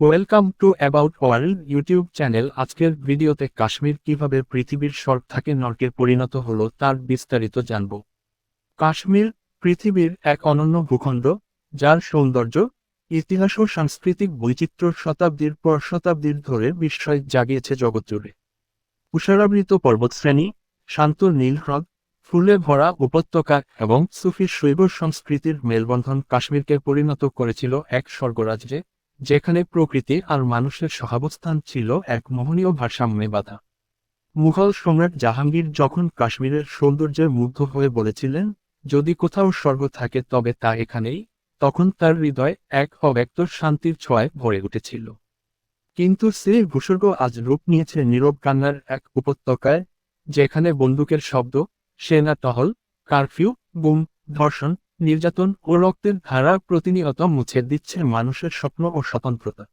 Welcome to about world YouTube channel আজকের ভিডিওতে কাশ্মীর কীভাবে পৃথিবীর সর্ব থাকে নরকে পরিণত হলো তার বিস্তারিত জানব। কাশ্মীর পৃথিবীর এক অনন্য ভূখণ্ড, যার সৌন্দর্য, ইতিহাস ও সাংস্কৃতিক বৈচিত্র্য শতাব্দীর পর শতাব্দীর ধরে বিস্ময় জাগিয়েছে জগৎ জুড়ে। তুষারাবৃত পর্বতশ্রেণী, শান্ত নীল হ্রদ, ফুলে ভরা উপত্যকা এবং সুফি শৈব সংস্কৃতির মেলবন্ধন কাশ্মীরকে পরিণত করেছিল এক স্বর্গরাজ্যে। যেখানে প্রকৃতি আর মানুষের সহাবস্থান ছিল এক মোহনীয় ভারসাম্যে বাধা। মুঘল সম্রাট জাহাঙ্গীর যখন কাশ্মীরের সৌন্দর্যে মুগ্ধ হয়ে বলেছিলেন, যদি কোথাও স্বর্গ থাকে তবে তা এখানেই, তখন তার হৃদয় এক অব্যক্ত শান্তির ছোঁয়ায় ভরে উঠেছিল। কিন্তু সেই ভূস্বর্গ আজ রূপ নিয়েছে নীরব কান্নার এক উপত্যকায়, যেখানে বন্দুকের শব্দ, সেনা টহল, কারফিউ বুম ধর্ষণ নির্যাতন ও রক্তের ধারা প্রতিনিয়ত মুছে দিচ্ছে মানুষের স্বপ্ন ও স্বতন্ত্রতা।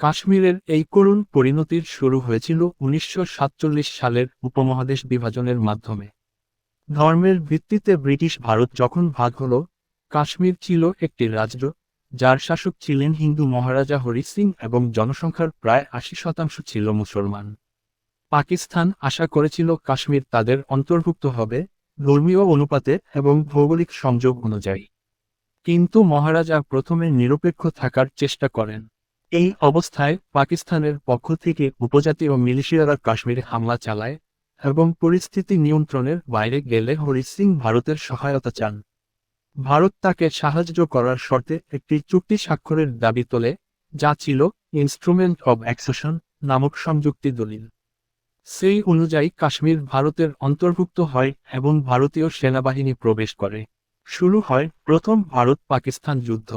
কাশ্মীরের এই করুণ পরিণতির শুরু হয়েছিল উনিশশো সাতচল্লিশ সালের উপমহাদেশ বিভাজনের মাধ্যমে। ধর্মের ভিত্তিতে ব্রিটিশ ভারত যখন ভাগ হল, কাশ্মীর ছিল একটি রাজ্য, যার শাসক ছিলেন হিন্দু মহারাজা হরি সিং এবং জনসংখ্যার প্রায় আশি শতাংশ ছিল মুসলমান। পাকিস্তান আশা করেছিল কাশ্মীর তাদের অন্তর্ভুক্ত হবে ধর্মীয় অনুপাতে এবং ভৌগোলিক সংযোগ অনুযায়ী। কিন্তু মহারাজা প্রথমে নিরপেক্ষ থাকার চেষ্টা করেন। এই অবস্থায় পাকিস্তানের পক্ষ থেকে উপজাতি ও মিলিশিয়ারা কাশ্মীরে হামলা চালায় এবং পরিস্থিতি নিয়ন্ত্রণের বাইরে গেলে হরি সিং ভারতের সহায়তা চান। ভারত তাকে সাহায্য করার শর্তে একটি চুক্তি স্বাক্ষরের দাবি তোলে, যা ছিল ইনস্ট্রুমেন্ট অব অ্যাক্সেশন নামক সংযুক্তি দলিল। সেই অনুযায়ী কাশ্মীর ভারতের অন্তর্ভুক্ত হয় এবং ভারতীয় সেনাবাহিনী প্রবেশ করে। শুরু হয় প্রথম ভারত পাকিস্তান যুদ্ধ।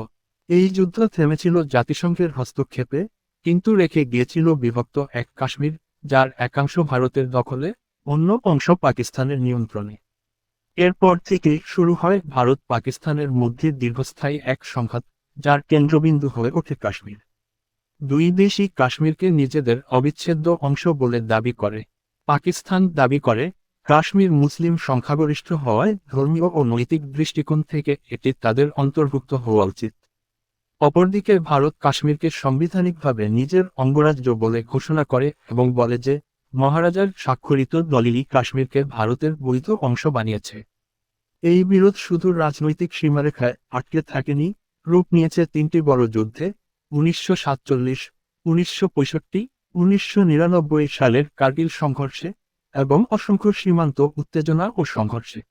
এই যুদ্ধ থেমেছিল জাতিসংঘের হস্তক্ষেপে, কিন্তু রেখে গিয়েছিল বিভক্ত এক কাশ্মীর, যার একাংশ ভারতের দখলে, অন্য অংশ পাকিস্তানের নিয়ন্ত্রণে। এরপর থেকে শুরু হয় ভারত পাকিস্তানের মধ্যে দীর্ঘস্থায়ী এক সংঘাত, যার কেন্দ্রবিন্দু হয়ে ওঠে কাশ্মীর। দুই দেশই কাশ্মীরকে নিজেদের অবিচ্ছেদ্য অংশ বলে দাবি করে। পাকিস্তান দাবি করে, কাশ্মীর মুসলিম সংখ্যাগরিষ্ঠ হওয়ায় ধর্মীয় ও নৈতিক দৃষ্টিকোণ থেকে এটি তাদের অন্তর্ভুক্ত হওয়া উচিত। অপরদিকে ভারত কাশ্মীরকে সাংবিধানিকভাবে নিজের অঙ্গরাজ্য বলে ঘোষণা করে এবং বলে যে, মহারাজার স্বাক্ষরিত দলিলই কাশ্মীরকে ভারতের বৈধ অংশ বানিয়েছে। এই বিরোধ শুধু রাজনৈতিক সীমারেখায় আটকে থাকেনি, রূপ নিয়েছে তিনটি বড় যুদ্ধে উনিশশো সাতচল্লিশ, উনিশশো পঁয়ষট্টি, উনিশশো নিরানব্বই সালের কার্গিল সংঘর্ষে এবং অসংখ্য সীমান্ত উত্তেজনা ও সংঘর্ষে।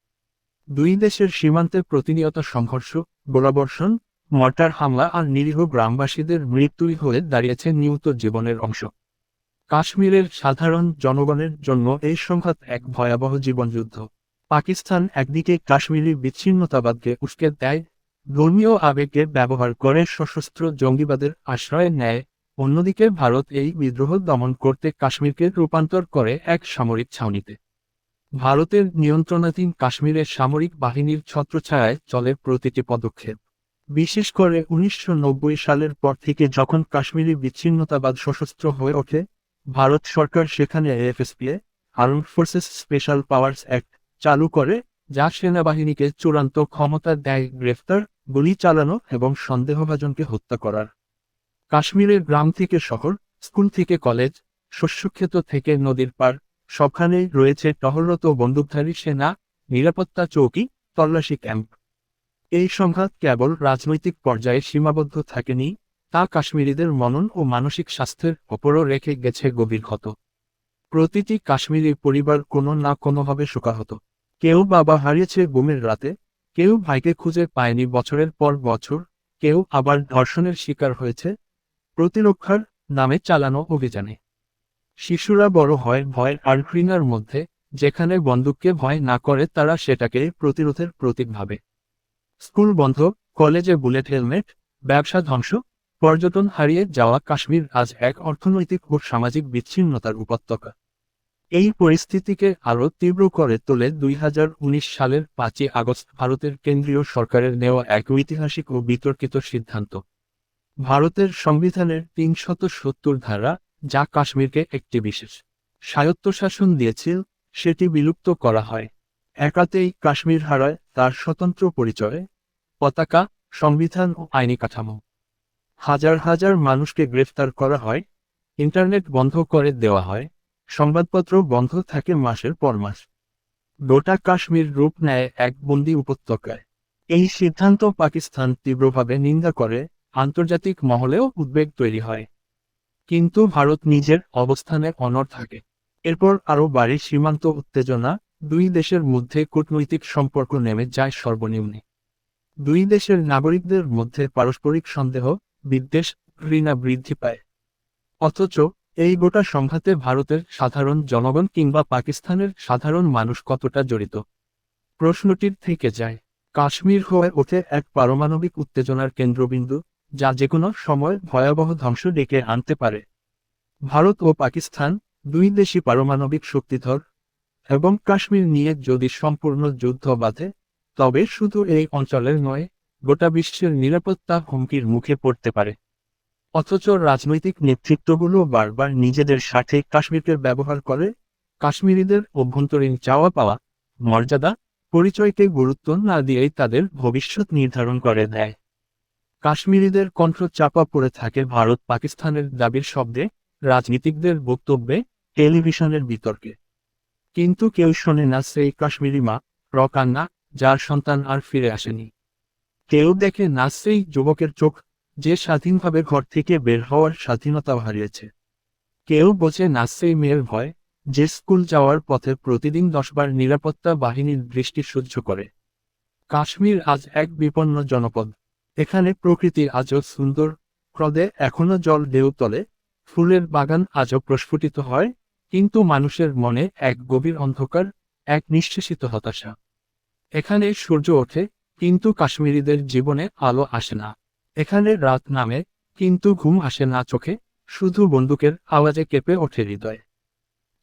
দুই দেশের সীমান্তে প্রতিনিয়ত সংঘর্ষ, গোলাবর্ষণ, মর্টার হামলা আর নিরীহ গ্রামবাসীদের মৃত্যুই হয়ে দাঁড়িয়েছে নিয়ত জীবনের অংশ। কাশ্মীরের সাধারণ জনগণের জন্য এই সংঘাত এক ভয়াবহ জীবনযুদ্ধ। পাকিস্তান একদিকে কাশ্মীরি বিচ্ছিন্নতাবাদকে উস্কে দেয় ধর্মীয় আবেগকে ব্যবহার করে সশস্ত্র জঙ্গিবাদের আশ্রয় নেয়। অন্যদিকে ভারত এই বিদ্রোহ দমন করতে কাশ্মীরকে রূপান্তর করে এক সামরিক ছাউনিতে। ভারতের নিয়ন্ত্রণাধীন কাশ্মীরের সামরিক বাহিনীর ছত্রছায়ায় চলে প্রতিটি পদক্ষেপ। বিশেষ করে উনিশশো নব্বই সালের পর থেকে যখন কাশ্মীরি বিচ্ছিন্নতাবাদ সশস্ত্র হয়ে ওঠে, ভারত সরকার সেখানে AFSPA armed forces special powers act চালু করে যা সেনাবাহিনীকে চূড়ান্ত ক্ষমতা দেয় গ্রেফতার, গুলি চালানো এবং সন্দেহভাজনকে হত্যা করার। কাশ্মীরের গ্রাম থেকে শহর, স্কুল থেকে কলেজ শস্যক্ষেত্র থেকে নদীর পার সবখানেই রয়েছে টহলরত বন্দুকধারী সেনা, নিরাপত্তা চৌকি, তল্লাশি ক্যাম্প। এই সংঘাত কেবল রাজনৈতিক পর্যায়ে সীমাবদ্ধ থাকেনি, তা কাশ্মীরিদের মনন ও মানসিক স্বাস্থ্যের ওপরও রেখে গেছে গভীর ক্ষত। প্রতিটি কাশ্মীরি পরিবার কোনো না কোনোভাবে শোকাহত। কেউ বাবা হারিয়েছে গুমের রাতে, কেউ ভাইকে খুঁজে পায়নি বছরের পর বছর, কেউ আবার ধর্ষণের শিকার হয়েছে, প্রতিরক্ষার নামে চালানো অভিযানে। শিশুরা বড় হয় ভয়ের আর ঘৃণার মধ্যে, যেখানে বন্দুককে ভয় না করে তারা সেটাকে প্রতিরোধের প্রতীক ভাবে। স্কুল বন্ধ, কলেজে বুলেট হেলমেট, ব্যবসা ধ্বংস, পর্যটন হারিয়ে যাওয়া কাশ্মীর আজ এক অর্থনৈতিক ও সামাজিক বিচ্ছিন্নতার উপত্যকা। এই পরিস্থিতিকে আরও তীব্র করে তোলে দুই হাজার উনিশ সালের পাঁচই আগস্ট ভারতের কেন্দ্রীয় সরকারের নেওয়া এক ঐতিহাসিক ও বিতর্কিত সিদ্ধান্ত। ভারতের সংবিধানের তিনশত সত্তর ধারা, যা কাশ্মীরকে একটি বিশেষ স্বায়ত্তশাসন দিয়েছিল, সেটি বিলুপ্ত করা হয়। একাতেই কাশ্মীর হারায় তার স্বতন্ত্র পরিচয়, পতাকা, সংবিধান ও আইনি কাঠামো। হাজার হাজার মানুষকে গ্রেফতার করা হয়, ইন্টারনেট বন্ধ করে দেওয়া হয় সংবাদপত্র বন্ধ থাকে মাসের পর মাস। গোটা কাশ্মীর রূপ নেয় এক বন্দি উপত্যকায়। এই সিদ্ধান্ত পাকিস্তান তীব্রভাবে নিন্দা করে, আন্তর্জাতিক মহলেও উদ্বেগ তৈরি হয়। কিন্তু ভারত নিজের অবস্থানে অনড় থাকে। এরপর আরও বাড়ে সীমান্ত উত্তেজনা, দুই দেশের মধ্যে কূটনৈতিক সম্পর্ক নেমে যায় সর্বনিম্নে। দুই দেশের নাগরিকদের মধ্যে পারস্পরিক সন্দেহ, বিদ্বেষ, ঘৃণা বৃদ্ধি পায়। অথচ এই গোটা সংঘাতে ভারতের সাধারণ জনগণ কিংবা পাকিস্তানের সাধারণ মানুষ কতটা জড়িত? প্রশ্নটির থেকে যায়, কাশ্মীর হয়ে ওঠে এক পারমাণবিক উত্তেজনার কেন্দ্রবিন্দু, যা যেকোনো সময় ভয়াবহ ধ্বংস ডেকে আনতে পারে। ভারত ও পাকিস্তান, দুই দেশই পারমাণবিক শক্তিধর, এবং কাশ্মীর নিয়ে যদি সম্পূর্ণ যুদ্ধ বাঁধে, তবে শুধু এই অঞ্চলের নয়, গোটা বিশ্বের নিরাপত্তা হুমকির মুখে পড়তে পারে। অথচ রাজনৈতিক নেতৃত্বগুলো বারবার নিজেদের স্বার্থে কাশ্মীরকে ব্যবহার করে কাশ্মীরিদের অভ্যন্তরীণ চাওয়া পাওয়া, মর্যাদা, পরিচয়কে গুরুত্ব না দিয়েই তাদের ভবিষ্যৎ নির্ধারণ করে দেয়। কাশ্মীরিদের কণ্ঠ চাপা পড়ে থাকে ভারত পাকিস্তানের দাবির শব্দে, রাজনীতিকদের বক্তব্যে, টেলিভিশনের বিতর্কে। কিন্তু কেউ শোনে না সেই কাশ্মীরি মা, রকান্না, যার সন্তান আর ফিরে আসেনি। কেউ দেখে না সেই যুবকের চোখ যে স্বাধীনভাবে ঘর থেকে বের হওয়ার স্বাধীনতা হারিয়েছে। কেউ বোঝে না সেই মেয়ের ভয়, যে স্কুল যাওয়ার পথে প্রতিদিন দশবার নিরাপত্তা বাহিনীর দৃষ্টি সহ্য করে। কাশ্মীর আজ এক বিপন্ন জনপদ। এখানে প্রকৃতি আজও সুন্দর, হ্রদে এখনও জল ঢেউ তলে, ফুলের বাগান আজও প্রস্ফুটিত হয়, কিন্তু মানুষের মনে এক গভীর অন্ধকার, এক নিঃশেষিত হতাশা। এখানে সূর্য ওঠে, কিন্তু কাশ্মীরিদের জীবনে আলো আসে না। এখানে রাত নামে, কিন্তু ঘুম আসে না চোখে, শুধু বন্দুকের আওয়াজে কেঁপে ওঠে হৃদয়।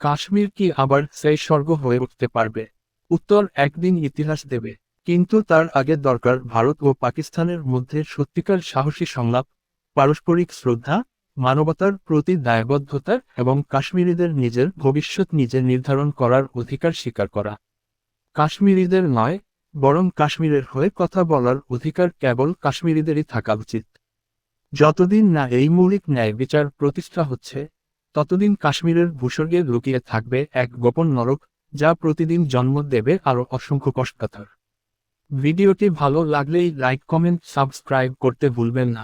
কাশ্মীর কি আবার সেই স্বর্গ হয়ে উঠতে পারবে? উত্তর একদিন ইতিহাস দেবে, কিন্তু তার আগে দরকার ভারত ও পাকিস্তানের মধ্যে সত্যিকার সাহসী সংলাপ, পারস্পরিক শ্রদ্ধা, মানবতার প্রতি দায়বদ্ধতা এবং কাশ্মীরিদের নিজের ভবিষ্যৎ নিজে নির্ধারণ করার অধিকার স্বীকার করা। কাশ্মীরিদের নয় বরং কাশ্মীরের হয়ে কথা বলার অধিকার কেবল কাশ্মীরিদেরই থাকা উচিত। যতদিন না এই মৌলিক ন্যায় বিচার প্রতিষ্ঠা হচ্ছে, ততদিন কাশ্মীরের ভূস্বর্গে লুকিয়ে থাকবে এক গোপন নরক যা প্রতিদিন জন্ম দেবে আরও অসংখ্য কষ্টকাথার ভিডিওটি ভালো লাগলেই লাইক, কমেন্ট, সাবস্ক্রাইব করতে ভুলবেন না।